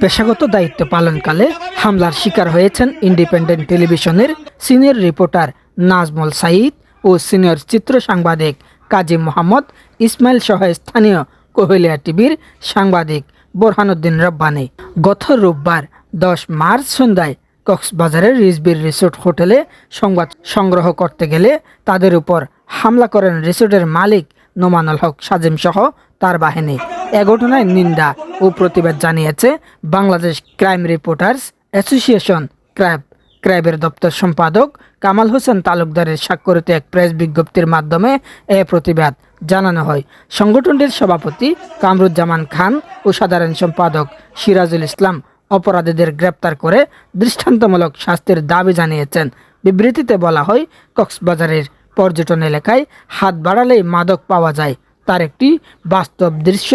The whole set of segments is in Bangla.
পেশাগত দায়িত্ব পালনকালে হামলার শিকার হয়েছেন ইন্ডিপেন্ডেন্ট টেলিভিশনের সিনিয়র রিপোর্টার নাজমুল সাঈদ ও সিনিয়র চিত্র সাংবাদিক কাজী মোহাম্মদ ইসমাইল সহ স্থানীয় কোহলিয়া টিভির সাংবাদিক বোরহানুদ্দিন রব্বানি। গত রোববার দশ মার্চ সন্ধ্যায় কক্সবাজারের রিজবির রিসোর্ট হোটেলে সংবাদ সংগ্রহ করতে গেলে তাদের উপর হামলা করেন রিসোর্টের মালিক নোমানুল হক সাজিম সহ তার বাহিনী। এ ঘটনায় নিন্দা ও প্রতিবাদ জানিয়েছে Bangladesh crime reporters association CRAB ক্র্যাবের দপ্তর সম্পাদক কামাল হোসেন তালুকদারের স্বাক্ষরিত এক প্রেস বিজ্ঞপ্তির মাধ্যমে এ প্রতিবাদ জানানো হয়। সংগঠনটির সভাপতি কামরুজ্জামান খান ও সাধারণ সম্পাদক সিরাজুল ইসলাম অপরাধীদের গ্রেপ্তার করে দৃষ্টান্তমূলক শাস্তির দাবি জানিয়েছেন। বিবৃতিতে বলা হয়, কক্সবাজারের পর্যটন এলাকায় হাত বাড়ালেই মাদক পাওয়া যায়। তার একটি বাস্তব দৃশ্য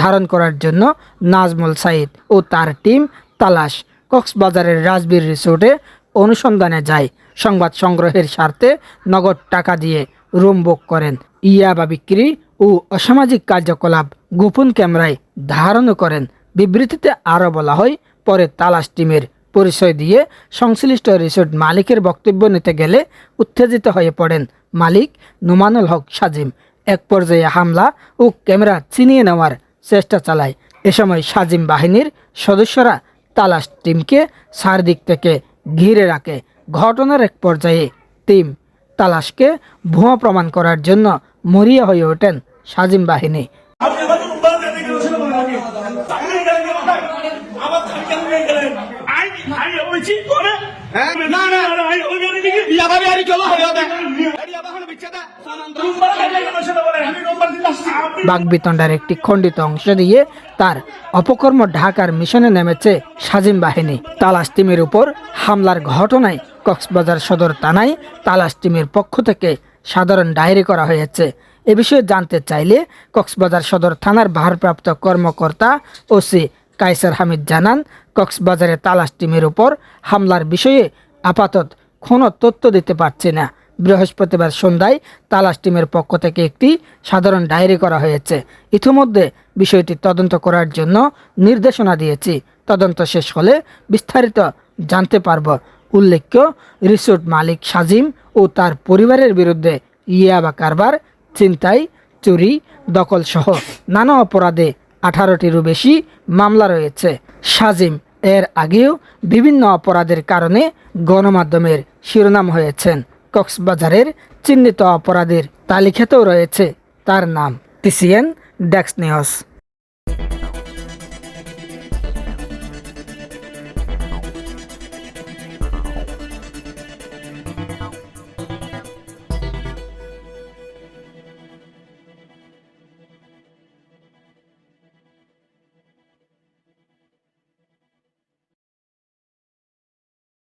ধারণ করার জন্য নাজমুল সাইদ ও তার টিম তালাশ। কক্সবাজারের রাজবীর রিসোর্টে অনুসন্ধানে যায়। সংবাদ সংগ্রহের স্বার্থে নগদ টাকা দিয়ে রুম বুক করেন। ইয়াবা বিক্রি ও অসামাজিক কার্যকলাপ গোপন ক্যামেরায় ধারণও করেন। বিবৃতিতে আরও বলা হয়, পরে তালাশ টিমের পরিচয় দিয়ে সংশ্লিষ্ট রিসোর্ট মালিকের বক্তব্য নিতে গেলে উত্তেজিত হয়ে পড়েন মালিক নোমানুল হক সাজিম। এক পর্যায়ে হামলা ও ক্যামেরা ছিনিয়ে নেওয়ার চেষ্টা চালায়। এ সময় সাজিম বাহিনীর সদস্যরা তালাশ টিমকে চারদিক থেকে ঘিরে রাখে। ঘটনার এক পর্যায়ে টিম তালাশকে ভুয়া প্রমাণ করার জন্য মরিয়া হয়ে ওঠেন সাজিম বাহিনী। না, বাগবিতণ্ডার একটি খণ্ডিত অংশ দিয়ে তার অপকর্ম ঢাকার মিশনে নেমেছে সাজিম বাহিনী। তালাশ টিমের উপর হামলার ঘটনায় কক্সবাজার সদর থানায় তালাশ টিমের পক্ষ থেকে সাধারণ ডায়েরি করা হয়েছে। এ বিষয়ে জানতে চাইলে কক্সবাজার সদর থানার ভারপ্রাপ্ত কর্মকর্তা ওসি কাইসার হামিদ জানান, কক্সবাজারে তালাশ টিমের উপর হামলার বিষয়ে আপাতত কোনো তথ্য দিতে পারছে না। বৃহস্পতিবার সন্ধ্যায় তালাশ টিমের পক্ষ থেকে একটি সাধারণ ডায়েরি করা হয়েছে। ইতিমধ্যে বিষয়টি তদন্ত করার জন্য নির্দেশনা দিয়েছি। তদন্ত শেষ হলে বিস্তারিত জানতে পারব। উল্লেখ্য, রিসোর্ট মালিক সাজিম ও তার পরিবারের বিরুদ্ধে ইয়াবা কারবার, ছিনতাই, চুরি দখল সহ নানা অপরাধে আঠারোটিরও বেশি মামলা রয়েছে। সাজিম এর আগেও বিভিন্ন অপরাধের কারণে গণমাধ্যমের শিরোনাম হয়েছেন। কক্সবাজারের চিহ্নিত অপরাধের তালিকাতেও রয়েছে। তার নাম টিসিএন ডেক্স নিউজ।